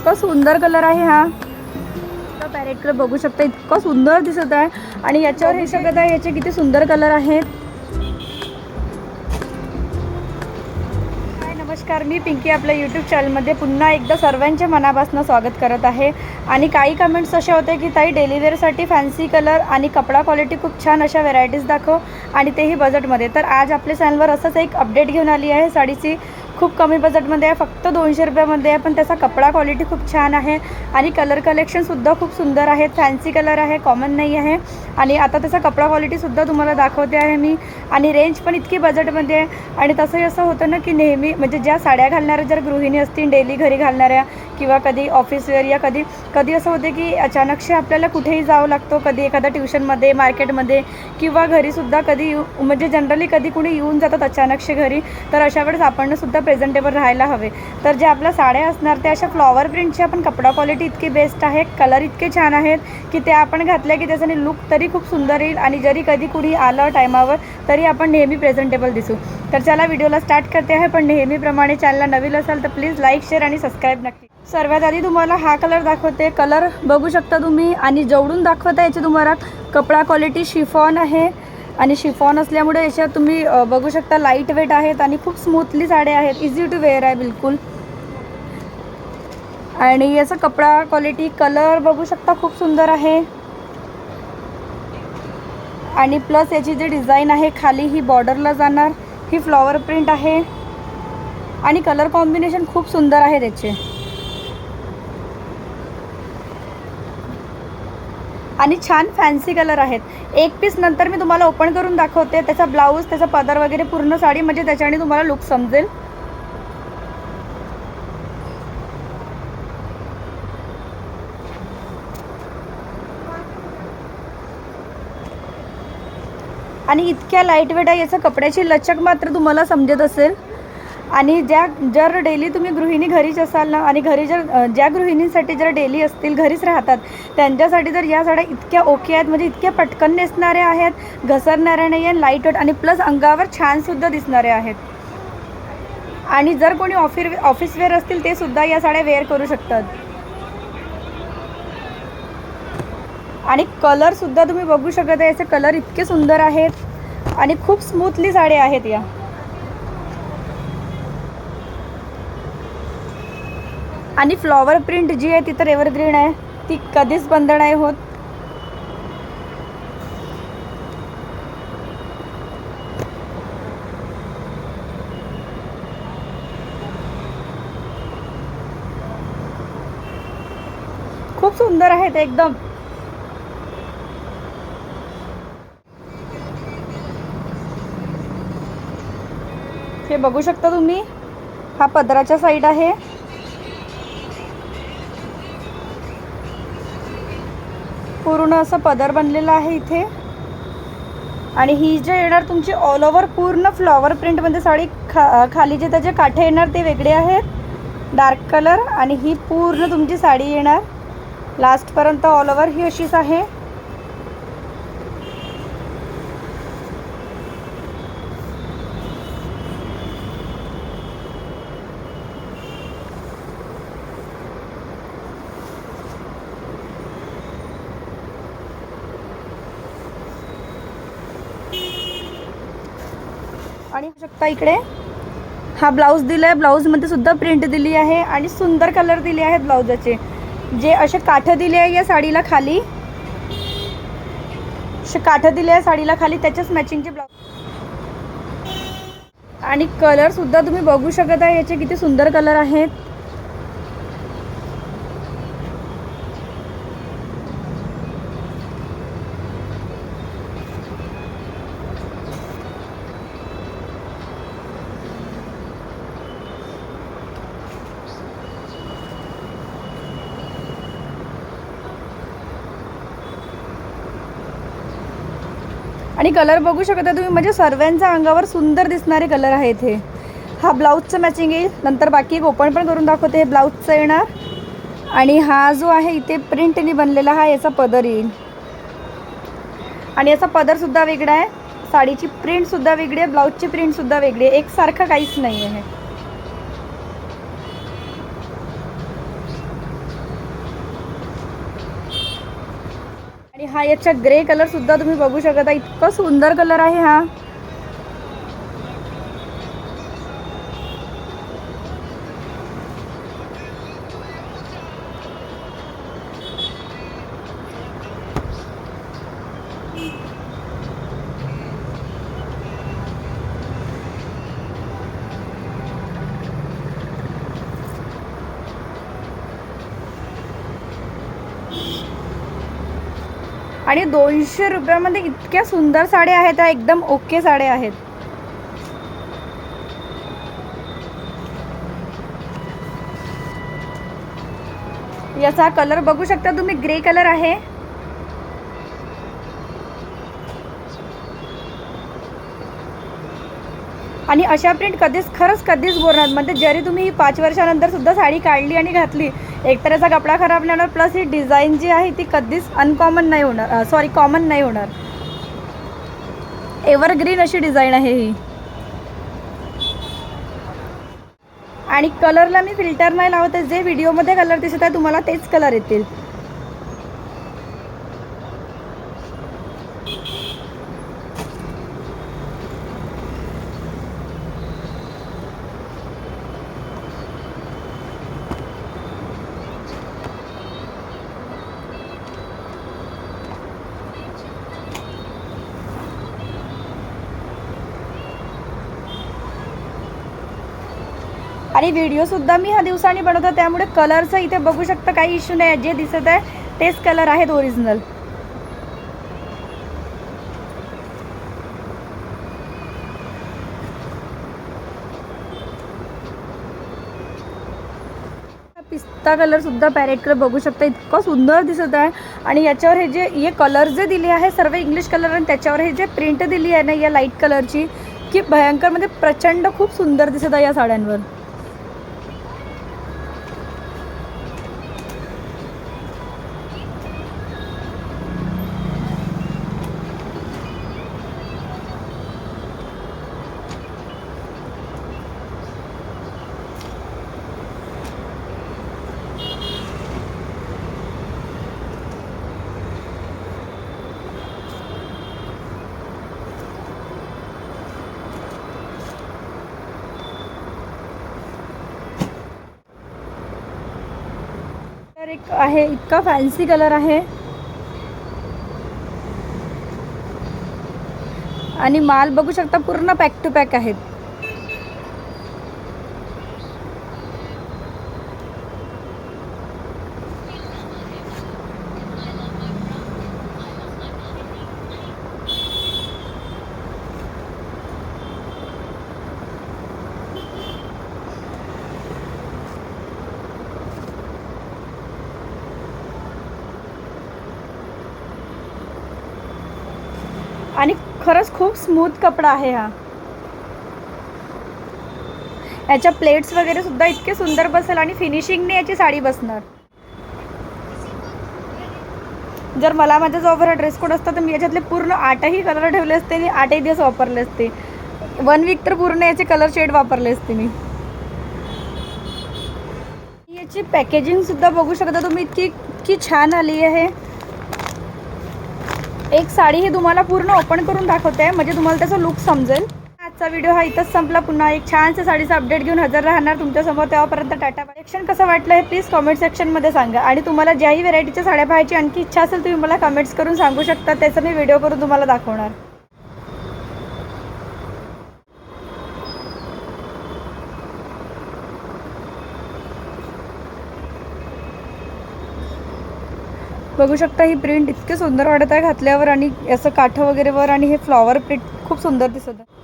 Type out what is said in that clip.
इतका सुंदर कलर आहे हा. पॅरेट कलर बघू शकता इतका सुंदर दिसत आहे. आणि याच्यावर हे शकत आहे याचे किती सुंदर कलर आहेत. नमस्कार मी पिंकी आपल्या यूट्यूब चॅनलमध्ये पुन्हा एकदा सर्वांच्या मनापासून स्वागत करत आहे. आणि काही कमेंट्स असे होते की ताई डेलिवेअरसाठी फॅन्सी कलर आणि कपडा क्वालिटी खूप छान अशा व्हेरायटीज दाखव आणि तेही बजेटमध्ये तर आज आपल्या चॅनलवर असंच एक अपडेट घेऊन आली आहे साडीची खूप कमी बजेटमध्ये आहे फक्त दोनशे रुपयामध्ये आहे पण त्याचा कपडा क्वालिटी खूप छान आहे आणि कलर कलेक्शनसुद्धा खूप सुंदर आहे फॅन्सी कलर आहे कॉमन नाही आहे. आणि आता त्याचा कपडा क्वालिटीसुद्धा तुम्हाला दाखवते आहे मी. आणि रेंज पण इतकी बजेटमध्ये आहे. आणि तसंही असं होतं ना की नेहमी म्हणजे ज्या साड्या घालणाऱ्या जर गृहिणी असतील डेली घरी घालणाऱ्या किंवा कधी ऑफिस या कधी कधी असं होते की अचानकशी आपल्याला कुठेही जावं लागतो कधी एखाद्या ट्युशनमध्ये मार्केटमध्ये किंवा घरीसुद्धा कधी येऊ म्हणजे जनरली कधी कुणी येऊन जातात अचानकशी घरी तर अशा वेळेस आपणसुद्धा प्रेझेंटेबल राहायला हवे. तर ज्या आपल्या साड्या असणार त्या अशा फ्लॉवर प्रिंटच्या पण कपडा क्वालिटी इतकी बेस्ट आहे कलर इतके छान आहेत की त्या आपण घातल्या की त्याच्याने लुक तरी खूप सुंदर येईल आणि जरी कधी कुणी आलं टायमावर तरी आपण नेहमी प्रेझेंटेबल दिसू. तर चला व्हिडिओला स्टार्ट करते आहे पण नेहमीप्रमाणे चॅनलला नवीन असाल तर प्लीज लाईक शेअर आणि सबस्क्राईब नक्की. सर्वात आधी तुम्हाला हा कलर दाखवते. ते कलर बघू शकता तुम्ही. आणि जवळून दाखवता याची तुम्हाला कपडा क्वालिटी शिफॉन आहे. आणि शिफॉन असल्यामुळे याच्यात तुम्ही बघू शकता लाइट वेट आहेत आणि खूप स्मूथली साड्या आहेत. इझी टू वेअर आहे बिलकुल. आणि याचा कपडा क्वालिटी कलर बघू शकता खूप सुंदर आहे. आणि प्लस याची जी डिझाईन आहे खाली ही बॉर्डरला जाणार. ही फ्लॉवर प्रिंट आहे. आणि कलर कॉम्बिनेशन खूप सुंदर आहे त्याचे आणि छान फॅन्सी कलर आहेत. एक पीस नंतर मी तुम्हाला ओपन करून दाखवते. त्याचा ब्लाऊज त्याचा पदर वगैरे पूर्ण साडी म्हणजे त्याच्याने तुम्हाला लुक समजेल. आणि इतक्या लाइट वेट आहे याचं कपड्याची लचक मात्र तुम्हाला समजत असेल. आणि ज्या जर डेली तुम्ही गृहिणी घरीच असाल ना आणि घरी जर ज्या गृहिणींसाठी जर डेली असतील घरीच राहतात त्यांच्यासाठी जर या साड्या इतक्या ओके आहेत म्हणजे इतक्या पटकन नेसणाऱ्या आहेत घसरणाऱ्या नाही आहेत लाइट वेट आणि प्लस अंगावर छानसुद्धा दिसणाऱ्या आहेत. आणि जर कोणी ऑफिस ऑफिस वेअर असतील ते सुद्धा या साड्या वेअर करू शकतात. आणि कलरसुद्धा तुम्ही बघू शकत आहे याचे कलर इतके सुंदर आहेत. आणि खूप स्मूथली साड्या आहेत या. आणि फ्लॉवर प्रिंट जी आहे ती तर एव्हरग्रीन आहे. ती कधीच बंद नाही होत. खूप सुंदर आहेत एकदम. हे बघू शकता तुम्ही? हा पदराच्या साईड आहे. पूर्ण असं पदर बनलेलं आहे इथे. आणि ही जे येणार तुमची ऑल ओव्हर पूर्ण फ्लॉवर प्रिंटमध्ये साडी खा खाली जे त्याचे काठे येणार ते वेगळे आहेत. डार्क कलर आणि ही पूर्ण तुमची साडी येणार. लास्टपर्यंत ऑल ओव्हर ही अशीच आहे. आणि शकता इकडे. हा ब्लाऊज दिला आहे ब्लाऊजमध्ये सुद्धा प्रिंट दिली आहे आणि सुंदर कलर दिले आहेत ब्लाऊजाचे जे असे काठं दिले आहे या साडीला खाली. असे काठं दिले आहे साडीला खाली त्याच्याच मॅचिंगचे ब्लाऊज आणि कलरसुद्धा तुम्ही बघू शकत आहे याचे किती सुंदर कलर आहेत. आणि कलर बघू शकता तुम्ही म्हणजे सर्वांच्या अंगावर सुंदर दिसणारे कलर आहेत हे. हा ब्लाऊजचं मॅचिंग येईल. नंतर बाकी एक ओपन पण करून दाखवते. हे ब्लाऊजचं येणार. आणि हा जो आहे इथे प्रिंटनी बनलेला हा याचा पदर येईल. आणि याचा पदरसुद्धा वेगळा आहे. साडीची प्रिंटसुद्धा वेगळी आहे. ब्लाऊजची प्रिंटसुद्धा वेगळी आहे. एकसारखं काहीच नाही आहे हा याचा ग्रे कलर सुद्धा तुम्ही बघू शकता. इतका सुंदर कलर आहे हा. आणि दोनशे रुपयामध्ये इतक्या सुंदर साड्या आहेत त्या एकदम ओके साड्या आहेत. याचा कलर बघू शकता तुम्ही ग्रे कलर आहे. आणि अशा प्रिंट कधीच खरंच कधीच बोलणार म्हणजे जरी तुम्ही ही पाच वर्षानंतर सुद्धा साडी काढली आणि घातली एकतर याचा कपडा खराब नाही होणार प्लस ही डिझाईन जी आहे ती कधीच अनकॉमन नाही होणार. सॉरी कॉमन नाही होणार. एव्हरग्रीन अशी डिझाईन आहे ही. आणि कलरला मी फिल्टर नाही लावत आहे. जे व्हिडिओमध्ये कलर दिसत आहे तुम्हाला तेच कलर येतील. आणि व्हिडिओसुद्धा मी ह्या दिवसांनी बनवतो. त्यामुळे कलरचं इथे बघू शकता काही इश्यू नाही. जे दिसत आहे तेच कलर आहेत ओरिजिनल पिस्ता कलर सुद्धा पॅरेट कलर बघू शकता. इतकं सुंदर दिसत आहे. आणि याच्यावर हे जे हे कलर जे दिले आहे सर्व इंग्लिश कलर आणि त्याच्यावर हे जे प्रिंट दिली आहे ना या लाइट कलरची की भयंकर म्हणजे प्रचंड खूप सुंदर दिसत आहे या साड्यांवर. एक आहे इतका फॅन्सी कलर आहे. आणि माल बघू शकता पूर्ण पॅक टू पॅक आहेत आणि खरंच खूप स्मूथ कपडा आहे हा. याच्या प्लेट्स वगैरे सुद्धा इतके सुंदर बसेल आणि फिनिशिंगने याची साडी बसणार. जर मला माझा जो हा ड्रेस कोड असता तर मी याच्यातले पूर्ण आठही कलर ठेवले असते आणि आठही दिवस वापरले असते. वन वीक तर पूर्ण याचे कलर शेड वापरले असते मी. याची पॅकेजिंगसुद्धा बघू शकता तुम्ही इतकी इतकी छान आली आहे. एक साडी ही तुम्हाला पूर्ण ओपन करून दाखवते. आहे म्हणजे तुम्हाला त्याचा लुक समजेल. आजचा व्हिडिओ हा इथंच संपला. पुन्हा एक छानसा साडीचा अपडेट घेऊन हजर राहणार तुमच्यासमोर तेव्हापर्यंत टाटा. कलेक्शन कसं वाटलं हे प्लीज कमेंट सेक्शनमध्ये सांगा. आणि तुम्हाला ज्याही व्हेरायटीच्या साड्या पाहायची आणखी इच्छा असेल तुम्ही मला कमेंट्स करून सांगू शकता. त्याचा मी व्हिडिओ करून तुम्हाला दाखवणार. बघू शकता ही प्रिंट इतके सुंदर वाटत आहे घातल्यावर आणि याचं काठ वगैरे वर आणि हे फ्लॉवर प्रिंट खूप सुंदर दिसत आहे.